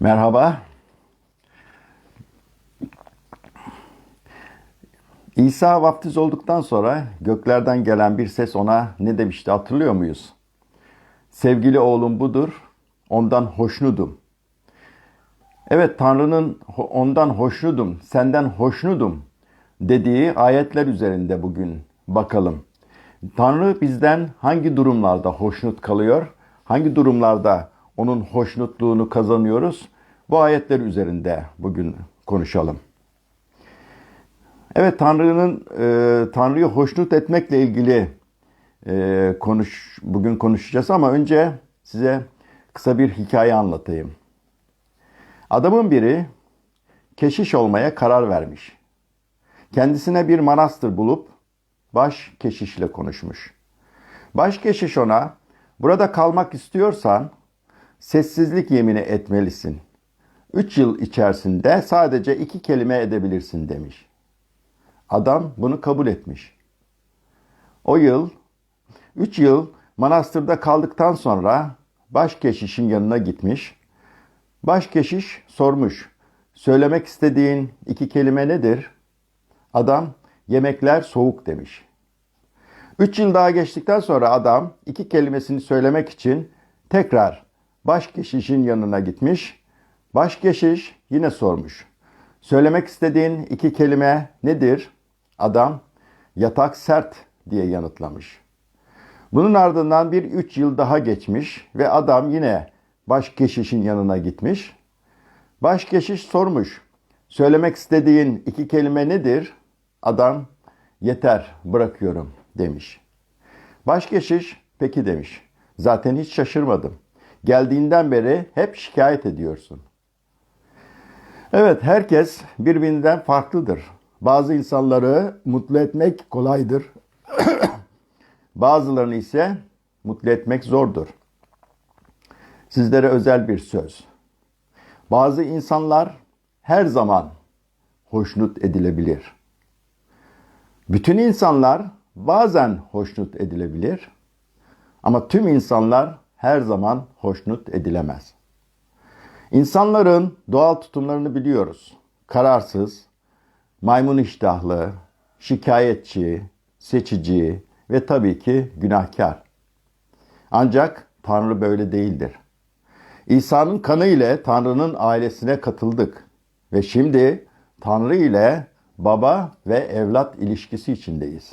Merhaba. İsa vaftiz olduktan sonra göklerden gelen bir ses ona ne demişti hatırlıyor muyuz? Sevgili oğlum budur, ondan hoşnudum. Evet Tanrı'nın ondan hoşnudum, senden hoşnudum dediği ayetler üzerinde bugün bakalım. Tanrı bizden hangi durumlarda hoşnut kalıyor? Hangi durumlarda onun hoşnutluğunu kazanıyoruz? Bu ayetler üzerinde bugün konuşalım. Evet Tanrı'nın e, Tanrı'yı hoşnut etmekle ilgili e, konuş bugün konuşacağız ama önce size kısa bir hikaye anlatayım. Adamın biri keşiş olmaya karar vermiş. Kendisine bir manastır bulup baş keşişle konuşmuş. Baş keşiş ona burada kalmak istiyorsan sessizlik yemini etmelisin. Üç yıl içerisinde sadece iki kelime edebilirsin demiş. Adam bunu kabul etmiş. O yıl, üç yıl manastırda kaldıktan sonra başkeşişin yanına gitmiş. Başkeşiş sormuş. Söylemek istediğin iki kelime nedir? Adam yemekler soğuk demiş. Üç yıl daha geçtikten sonra adam iki kelimesini söylemek için tekrar başkeşişin yanına gitmiş. Başkeşiş yine sormuş. Söylemek istediğin iki kelime nedir? Adam yatak sert diye yanıtlamış. Bunun ardından bir üç yıl daha geçmiş ve adam yine başkeşişin yanına gitmiş. Başkeşiş sormuş. Söylemek istediğin iki kelime nedir? Adam yeter bırakıyorum demiş. Başkeşiş peki demiş. Zaten hiç şaşırmadım. Geldiğinden beri hep şikayet ediyorsun. Evet herkes birbirinden farklıdır. Bazı insanları mutlu etmek kolaydır. Bazılarını ise mutlu etmek zordur. Sizlere özel bir söz. Bazı insanlar her zaman hoşnut edilebilir. Bütün insanlar bazen hoşnut edilebilir ama tüm insanlar her zaman hoşnut edilemez. İnsanların doğal tutumlarını biliyoruz. Kararsız, maymun iştahlı, şikayetçi, seçici ve tabii ki günahkar. Ancak Tanrı böyle değildir. İsa'nın kanı ile Tanrı'nın ailesine katıldık ve şimdi Tanrı ile baba ve evlat ilişkisi içindeyiz.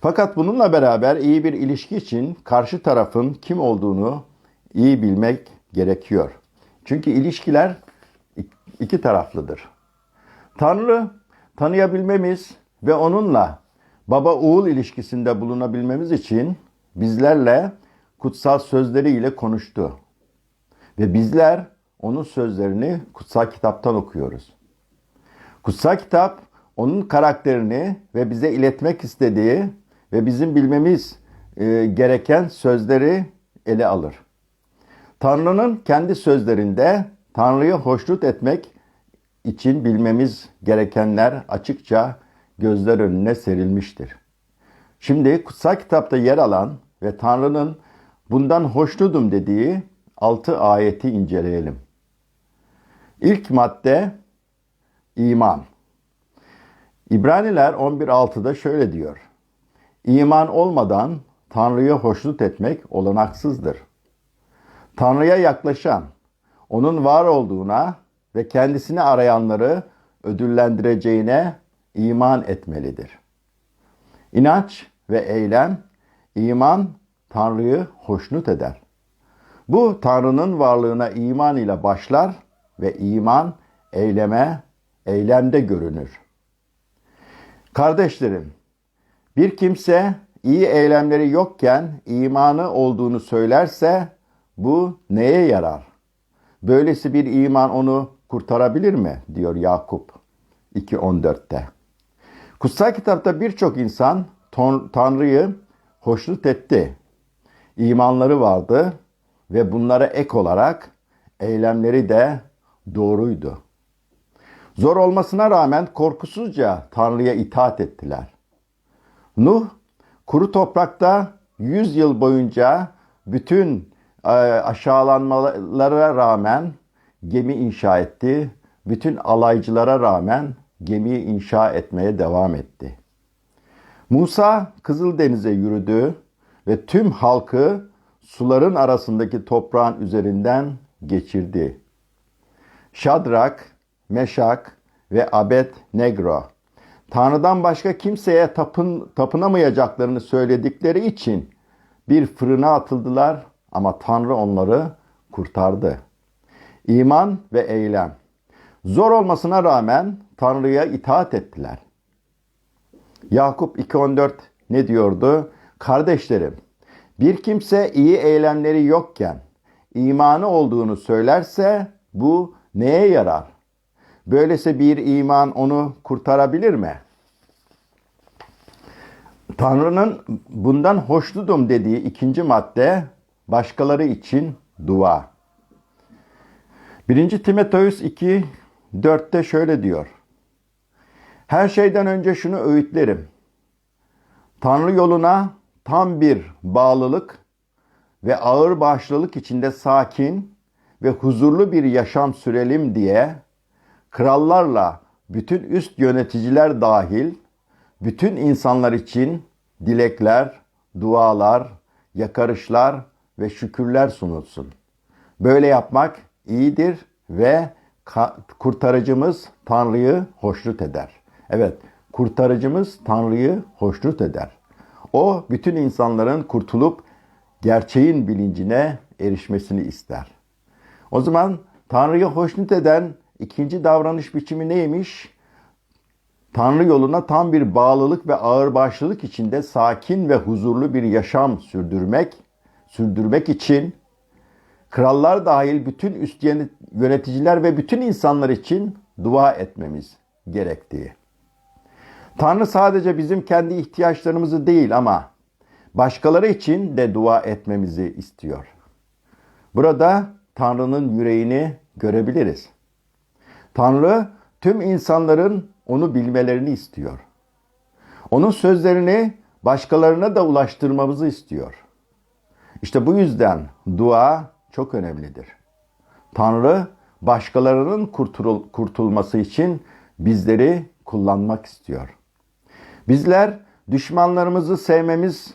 Fakat bununla beraber iyi bir ilişki için karşı tarafın kim olduğunu iyi bilmek gerekiyor. Çünkü ilişkiler iki taraflıdır. Tanrı tanıyabilmemiz ve onunla baba oğul ilişkisinde bulunabilmemiz için bizlerle kutsal sözleriyle konuştu. Ve bizler onun sözlerini kutsal kitaptan okuyoruz. Kutsal kitap onun karakterini ve bize iletmek istediği ve bizim bilmemiz e, gereken sözleri ele alır. Tanrı'nın kendi sözlerinde Tanrı'yı hoşnut etmek için bilmemiz gerekenler açıkça gözler önüne serilmiştir. Şimdi kutsal kitapta yer alan ve Tanrı'nın bundan hoşnudum dediği altı ayeti inceleyelim. İlk madde iman. İbraniler 11.6'da şöyle diyor. İman olmadan Tanrı'yı hoşnut etmek olanaksızdır. Tanrı'ya yaklaşan, onun var olduğuna ve kendisini arayanları ödüllendireceğine iman etmelidir. İnanç ve eylem, iman Tanrı'yı hoşnut eder. Bu Tanrı'nın varlığına iman ile başlar ve iman eyleme, eylemde görünür. Kardeşlerim, bir kimse iyi eylemleri yokken imanı olduğunu söylerse bu neye yarar? Böylesi bir iman onu kurtarabilir mi? diyor Yakup 2.14'te. Kutsal kitapta birçok insan Tanrı'yı hoşnut etti. İmanları vardı ve bunlara ek olarak eylemleri de doğruydu. Zor olmasına rağmen korkusuzca Tanrı'ya itaat ettiler. Nuh kuru toprakta 100 yıl boyunca bütün e, aşağılanmalara rağmen gemi inşa etti. Bütün alaycılara rağmen gemiyi inşa etmeye devam etti. Musa Kızıldeniz'e yürüdü ve tüm halkı suların arasındaki toprağın üzerinden geçirdi. Şadrak, Meşak ve Abed Negro Tanrı'dan başka kimseye tapın, tapınamayacaklarını söyledikleri için bir fırına atıldılar ama Tanrı onları kurtardı. İman ve eylem. Zor olmasına rağmen Tanrı'ya itaat ettiler. Yakup 2.14 ne diyordu? Kardeşlerim, bir kimse iyi eylemleri yokken imanı olduğunu söylerse bu neye yarar? Böylese bir iman onu kurtarabilir mi? Tanrı'nın bundan hoşnutum dediği ikinci madde başkaları için dua. 1. Timoteus 2 4'te şöyle diyor. Her şeyden önce şunu öğütlerim. Tanrı yoluna tam bir bağlılık ve ağır bağışlılık içinde sakin ve huzurlu bir yaşam sürelim diye krallarla bütün üst yöneticiler dahil bütün insanlar için dilekler, dualar, yakarışlar ve şükürler sunulsun. Böyle yapmak iyidir ve kurtarıcımız Tanrı'yı hoşnut eder. Evet, kurtarıcımız Tanrı'yı hoşnut eder. O bütün insanların kurtulup gerçeğin bilincine erişmesini ister. O zaman Tanrı'yı hoşnut eden ikinci davranış biçimi neymiş? Tanrı yoluna tam bir bağlılık ve ağırbaşlılık içinde sakin ve huzurlu bir yaşam sürdürmek, sürdürmek için krallar dahil bütün üst yöneticiler ve bütün insanlar için dua etmemiz gerektiği. Tanrı sadece bizim kendi ihtiyaçlarımızı değil ama başkaları için de dua etmemizi istiyor. Burada Tanrı'nın yüreğini görebiliriz. Tanrı tüm insanların onu bilmelerini istiyor. Onun sözlerini başkalarına da ulaştırmamızı istiyor. İşte bu yüzden dua çok önemlidir. Tanrı başkalarının kurtul kurtulması için bizleri kullanmak istiyor. Bizler düşmanlarımızı sevmemiz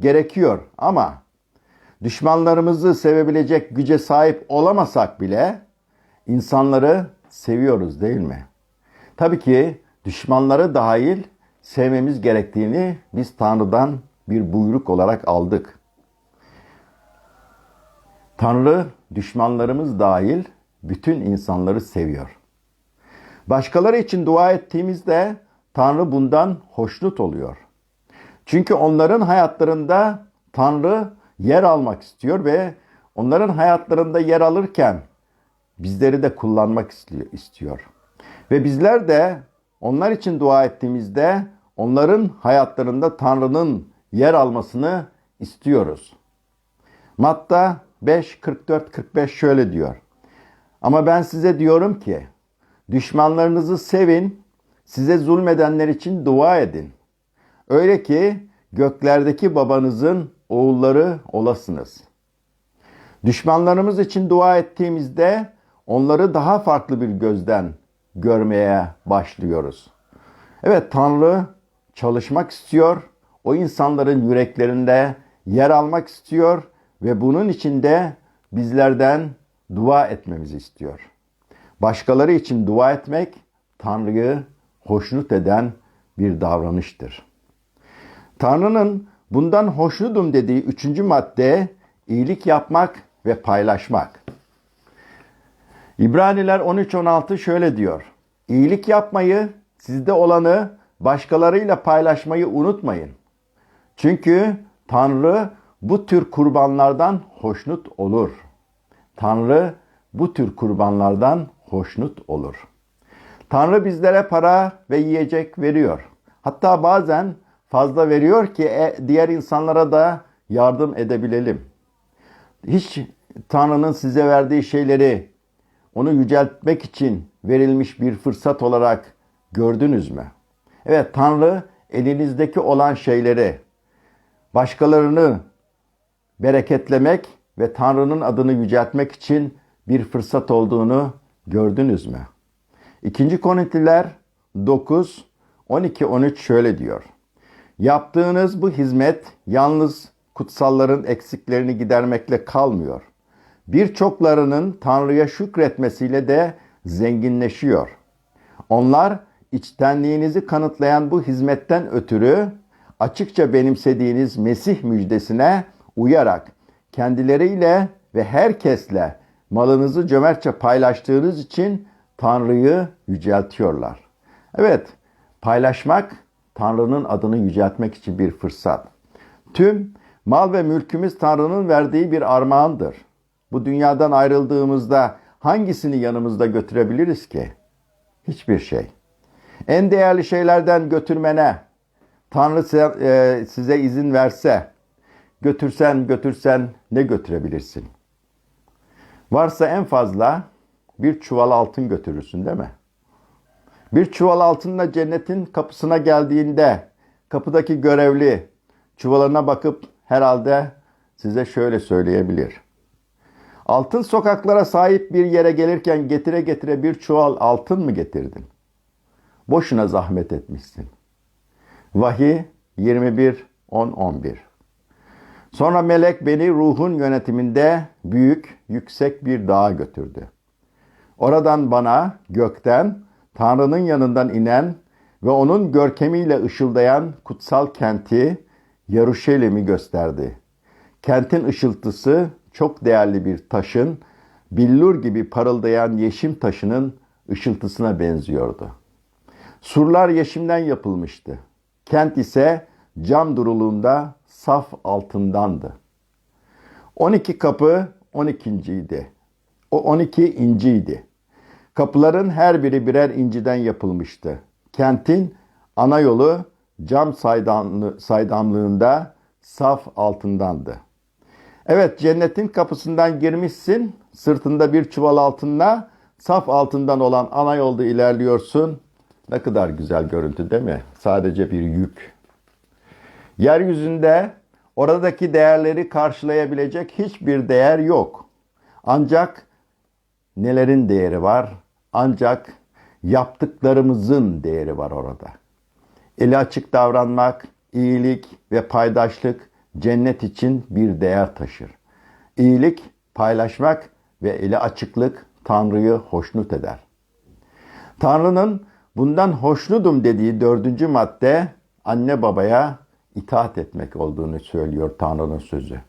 gerekiyor ama düşmanlarımızı sevebilecek güce sahip olamasak bile insanları seviyoruz değil mi? Tabii ki düşmanları dahil sevmemiz gerektiğini biz Tanrı'dan bir buyruk olarak aldık. Tanrı düşmanlarımız dahil bütün insanları seviyor. Başkaları için dua ettiğimizde Tanrı bundan hoşnut oluyor. Çünkü onların hayatlarında Tanrı yer almak istiyor ve onların hayatlarında yer alırken bizleri de kullanmak istiyor. Ve bizler de onlar için dua ettiğimizde onların hayatlarında Tanrı'nın yer almasını istiyoruz. Matta 5 44 45 şöyle diyor. Ama ben size diyorum ki düşmanlarınızı sevin, size zulmedenler için dua edin. Öyle ki göklerdeki babanızın oğulları olasınız. Düşmanlarımız için dua ettiğimizde onları daha farklı bir gözden görmeye başlıyoruz. Evet Tanrı çalışmak istiyor. O insanların yüreklerinde yer almak istiyor ve bunun için de bizlerden dua etmemizi istiyor. Başkaları için dua etmek Tanrı'yı hoşnut eden bir davranıştır. Tanrı'nın bundan hoşnutum dediği üçüncü madde iyilik yapmak ve paylaşmak. İbraniler 13-16 şöyle diyor. İyilik yapmayı, sizde olanı başkalarıyla paylaşmayı unutmayın. Çünkü Tanrı bu tür kurbanlardan hoşnut olur. Tanrı bu tür kurbanlardan hoşnut olur. Tanrı bizlere para ve yiyecek veriyor. Hatta bazen fazla veriyor ki e, diğer insanlara da yardım edebilelim. Hiç Tanrı'nın size verdiği şeyleri onu yüceltmek için verilmiş bir fırsat olarak gördünüz mü? Evet Tanrı elinizdeki olan şeyleri başkalarını bereketlemek ve Tanrı'nın adını yüceltmek için bir fırsat olduğunu gördünüz mü? 2. Korintiler 9, 12, 13 şöyle diyor. Yaptığınız bu hizmet yalnız kutsalların eksiklerini gidermekle kalmıyor. Birçoklarının Tanrı'ya şükretmesiyle de zenginleşiyor. Onlar içtenliğinizi kanıtlayan bu hizmetten ötürü açıkça benimsediğiniz Mesih müjdesine uyarak kendileriyle ve herkesle malınızı cömertçe paylaştığınız için Tanrı'yı yüceltiyorlar. Evet, paylaşmak Tanrı'nın adını yüceltmek için bir fırsat. Tüm mal ve mülkümüz Tanrı'nın verdiği bir armağandır. Bu dünyadan ayrıldığımızda hangisini yanımızda götürebiliriz ki? Hiçbir şey. En değerli şeylerden götürmene Tanrı size izin verse, götürsen götürsen ne götürebilirsin? Varsa en fazla bir çuval altın götürürsün değil mi? Bir çuval altınla cennetin kapısına geldiğinde kapıdaki görevli çuvalına bakıp herhalde size şöyle söyleyebilir. Altın sokaklara sahip bir yere gelirken getire getire bir çuval altın mı getirdin? Boşuna zahmet etmişsin. Vahiy 21 10 11. Sonra melek beni ruhun yönetiminde büyük, yüksek bir dağa götürdü. Oradan bana gökten Tanrı'nın yanından inen ve onun görkemiyle ışıldayan kutsal kenti Yaruşelim'i gösterdi. Kentin ışıltısı çok değerli bir taşın, billur gibi parıldayan yeşim taşının ışıltısına benziyordu. Surlar yeşimden yapılmıştı. Kent ise cam duruluğunda saf altındandı. 12 kapı 12. idi. O 12 inciydi. Kapıların her biri birer inciden yapılmıştı. Kentin ana yolu cam saydamlı, saydamlığında saf altındandı. Evet cennetin kapısından girmişsin. Sırtında bir çuval altınla saf altından olan ana yolda ilerliyorsun. Ne kadar güzel görüntü değil mi? Sadece bir yük. Yeryüzünde oradaki değerleri karşılayabilecek hiçbir değer yok. Ancak nelerin değeri var? Ancak yaptıklarımızın değeri var orada. Eli açık davranmak, iyilik ve paydaşlık cennet için bir değer taşır. İyilik, paylaşmak ve eli açıklık Tanrı'yı hoşnut eder. Tanrı'nın bundan hoşnudum dediği dördüncü madde anne babaya itaat etmek olduğunu söylüyor Tanrı'nın sözü.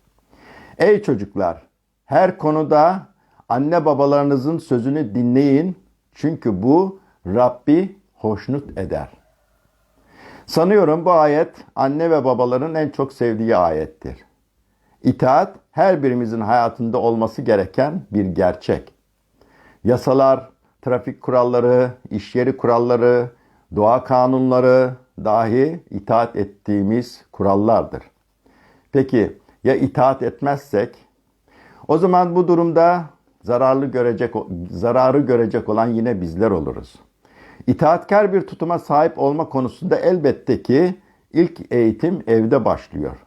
Ey çocuklar, her konuda anne babalarınızın sözünü dinleyin çünkü bu Rabbi hoşnut eder. Sanıyorum bu ayet anne ve babaların en çok sevdiği ayettir. İtaat her birimizin hayatında olması gereken bir gerçek. Yasalar, trafik kuralları, iş yeri kuralları, doğa kanunları dahi itaat ettiğimiz kurallardır. Peki ya itaat etmezsek? O zaman bu durumda zararlı görecek zararı görecek olan yine bizler oluruz. İtaatkar bir tutuma sahip olma konusunda elbette ki ilk eğitim evde başlıyor.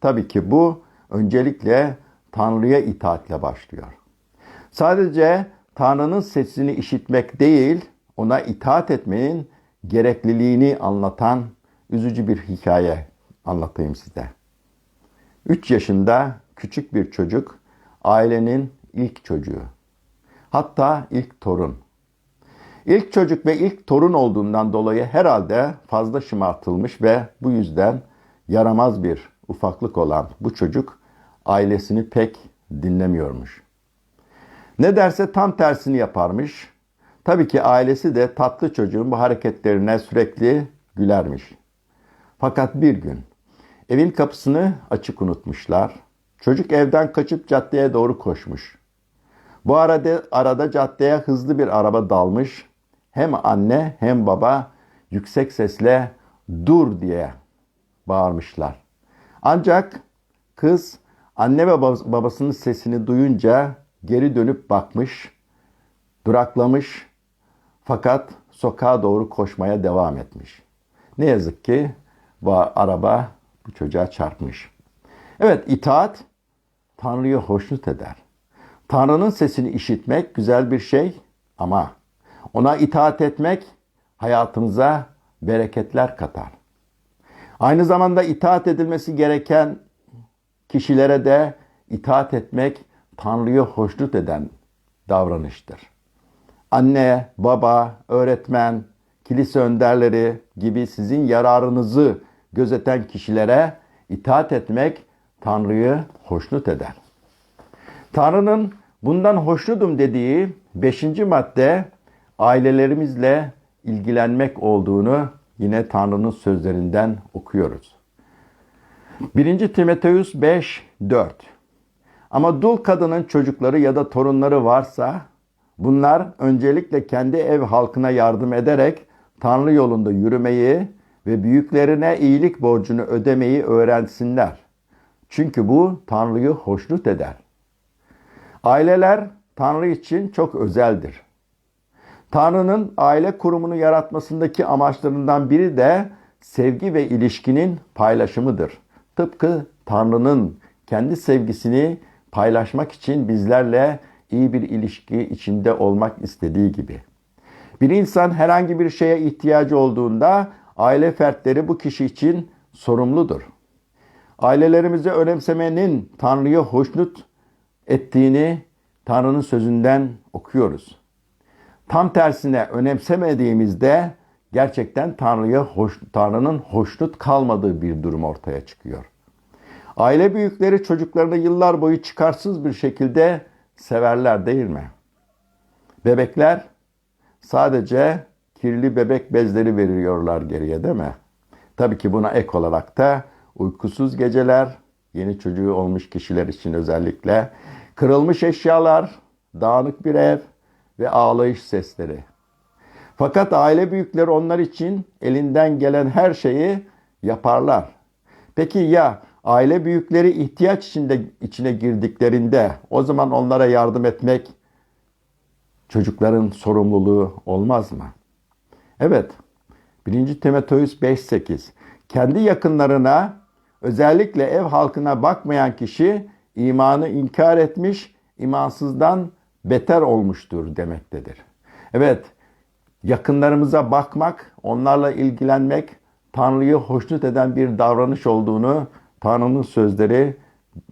Tabii ki bu öncelikle Tanrı'ya itaatle başlıyor. Sadece Tanrı'nın sesini işitmek değil, ona itaat etmenin gerekliliğini anlatan üzücü bir hikaye anlatayım size. 3 yaşında küçük bir çocuk, ailenin ilk çocuğu. Hatta ilk torun. İlk çocuk ve ilk torun olduğundan dolayı herhalde fazla şımartılmış ve bu yüzden yaramaz bir ufaklık olan bu çocuk ailesini pek dinlemiyormuş. Ne derse tam tersini yaparmış. Tabii ki ailesi de tatlı çocuğun bu hareketlerine sürekli gülermiş. Fakat bir gün evin kapısını açık unutmuşlar. Çocuk evden kaçıp caddeye doğru koşmuş. Bu arada, arada caddeye hızlı bir araba dalmış. Hem anne hem baba yüksek sesle dur diye bağırmışlar. Ancak kız anne ve babasının sesini duyunca geri dönüp bakmış, duraklamış fakat sokağa doğru koşmaya devam etmiş. Ne yazık ki bu araba bu çocuğa çarpmış. Evet itaat Tanrı'yı hoşnut eder. Tanrı'nın sesini işitmek güzel bir şey ama ona itaat etmek hayatımıza bereketler katar. Aynı zamanda itaat edilmesi gereken kişilere de itaat etmek Tanrı'yı hoşnut eden davranıştır. Anne, baba, öğretmen, kilise önderleri gibi sizin yararınızı gözeten kişilere itaat etmek Tanrı'yı hoşnut eder. Tanrı'nın bundan hoşnutum dediği beşinci madde ailelerimizle ilgilenmek olduğunu yine Tanrı'nın sözlerinden okuyoruz. 1. Timoteus 5, 4 Ama dul kadının çocukları ya da torunları varsa bunlar öncelikle kendi ev halkına yardım ederek Tanrı yolunda yürümeyi ve büyüklerine iyilik borcunu ödemeyi öğrensinler. Çünkü bu Tanrı'yı hoşnut eder. Aileler Tanrı için çok özeldir. Tanrı'nın aile kurumunu yaratmasındaki amaçlarından biri de sevgi ve ilişkinin paylaşımıdır. Tıpkı Tanrı'nın kendi sevgisini paylaşmak için bizlerle iyi bir ilişki içinde olmak istediği gibi. Bir insan herhangi bir şeye ihtiyacı olduğunda aile fertleri bu kişi için sorumludur. Ailelerimizi önemsemenin Tanrı'yı hoşnut ettiğini Tanrı'nın sözünden okuyoruz. Tam tersine önemsemediğimizde gerçekten Tanrı'ya hoş, Tanrı'nın hoşnut kalmadığı bir durum ortaya çıkıyor. Aile büyükleri çocuklarını yıllar boyu çıkarsız bir şekilde severler değil mi? Bebekler sadece kirli bebek bezleri veriyorlar geriye değil mi? Tabii ki buna ek olarak da uykusuz geceler, yeni çocuğu olmuş kişiler için özellikle, kırılmış eşyalar, dağınık bir ev ve ağlayış sesleri. Fakat aile büyükleri onlar için elinden gelen her şeyi yaparlar. Peki ya aile büyükleri ihtiyaç içinde içine girdiklerinde o zaman onlara yardım etmek çocukların sorumluluğu olmaz mı? Evet. 1. Timoteus 5.8 Kendi yakınlarına özellikle ev halkına bakmayan kişi imanı inkar etmiş, imansızdan beter olmuştur demektedir. Evet, yakınlarımıza bakmak, onlarla ilgilenmek Tanrı'yı hoşnut eden bir davranış olduğunu Tanrı'nın sözleri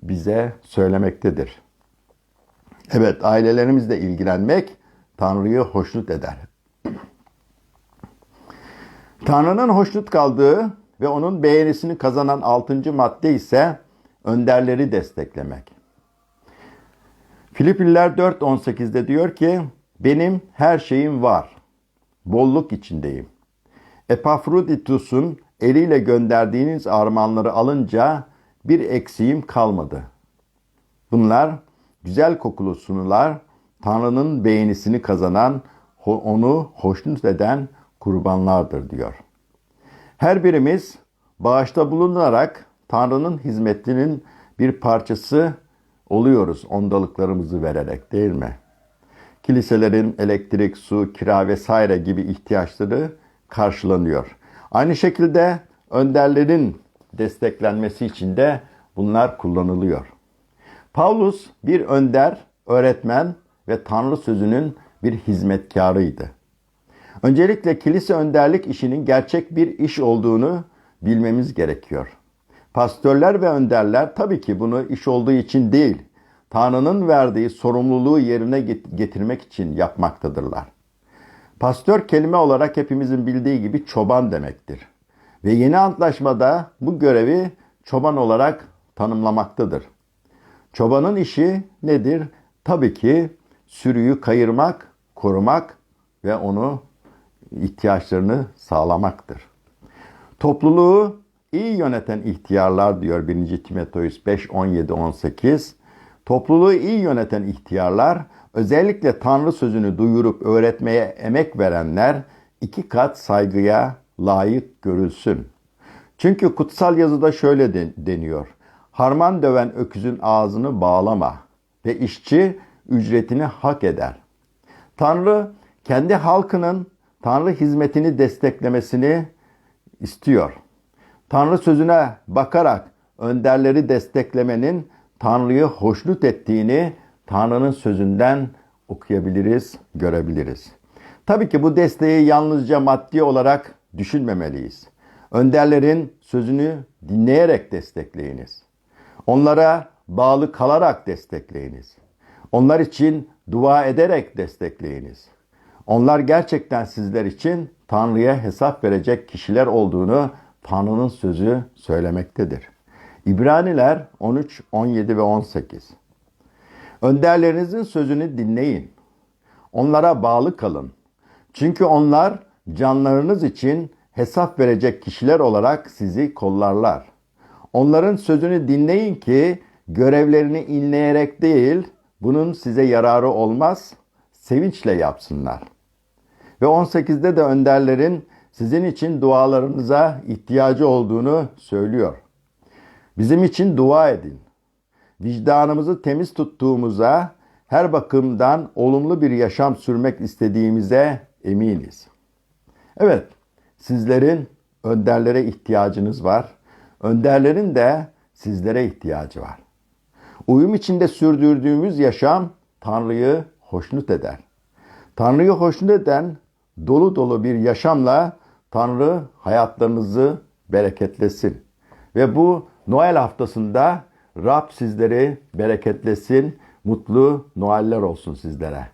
bize söylemektedir. Evet, ailelerimizle ilgilenmek Tanrı'yı hoşnut eder. Tanrı'nın hoşnut kaldığı ve onun beğenisini kazanan altıncı madde ise önderleri desteklemek. Filipililer 4.18'de diyor ki benim her şeyim var. Bolluk içindeyim. Epafroditus'un eliyle gönderdiğiniz armağanları alınca bir eksiğim kalmadı. Bunlar güzel kokulu sunular, Tanrı'nın beğenisini kazanan, onu hoşnut eden kurbanlardır diyor. Her birimiz bağışta bulunarak Tanrı'nın hizmetinin bir parçası oluyoruz ondalıklarımızı vererek değil mi? Kiliselerin elektrik, su, kira vesaire gibi ihtiyaçları karşılanıyor. Aynı şekilde önderlerin desteklenmesi için de bunlar kullanılıyor. Paulus bir önder, öğretmen ve Tanrı sözünün bir hizmetkarıydı. Öncelikle kilise önderlik işinin gerçek bir iş olduğunu bilmemiz gerekiyor. Pastörler ve önderler tabii ki bunu iş olduğu için değil, Tanrı'nın verdiği sorumluluğu yerine getirmek için yapmaktadırlar. Pastör kelime olarak hepimizin bildiği gibi çoban demektir. Ve yeni antlaşmada bu görevi çoban olarak tanımlamaktadır. Çobanın işi nedir? Tabii ki sürüyü kayırmak, korumak ve onu ihtiyaçlarını sağlamaktır. Topluluğu iyi yöneten ihtiyarlar diyor 1. Timoteus 5, 17, 18. Topluluğu iyi yöneten ihtiyarlar özellikle Tanrı sözünü duyurup öğretmeye emek verenler iki kat saygıya layık görülsün. Çünkü kutsal yazıda şöyle deniyor. Harman döven öküzün ağzını bağlama ve işçi ücretini hak eder. Tanrı kendi halkının Tanrı hizmetini desteklemesini istiyor. Tanrı sözüne bakarak önderleri desteklemenin Tanrı'yı hoşnut ettiğini Tanrı'nın sözünden okuyabiliriz, görebiliriz. Tabii ki bu desteği yalnızca maddi olarak düşünmemeliyiz. Önderlerin sözünü dinleyerek destekleyiniz. Onlara bağlı kalarak destekleyiniz. Onlar için dua ederek destekleyiniz. Onlar gerçekten sizler için Tanrı'ya hesap verecek kişiler olduğunu Tanrı'nın sözü söylemektedir. İbraniler 13, 17 ve 18 Önderlerinizin sözünü dinleyin. Onlara bağlı kalın. Çünkü onlar canlarınız için hesap verecek kişiler olarak sizi kollarlar. Onların sözünü dinleyin ki görevlerini inleyerek değil, bunun size yararı olmaz, sevinçle yapsınlar. Ve 18'de de önderlerin sizin için dualarınıza ihtiyacı olduğunu söylüyor. Bizim için dua edin. Vicdanımızı temiz tuttuğumuza, her bakımdan olumlu bir yaşam sürmek istediğimize eminiz. Evet, sizlerin önderlere ihtiyacınız var. Önderlerin de sizlere ihtiyacı var. Uyum içinde sürdürdüğümüz yaşam Tanrı'yı hoşnut eder. Tanrı'yı hoşnut eden dolu dolu bir yaşamla Tanrı hayatlarınızı bereketlesin. Ve bu Noel haftasında Rab sizleri bereketlesin, mutlu Noeller olsun sizlere.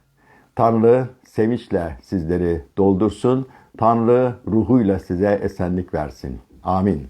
Tanrı sevinçle sizleri doldursun, Tanrı ruhuyla size esenlik versin. Amin.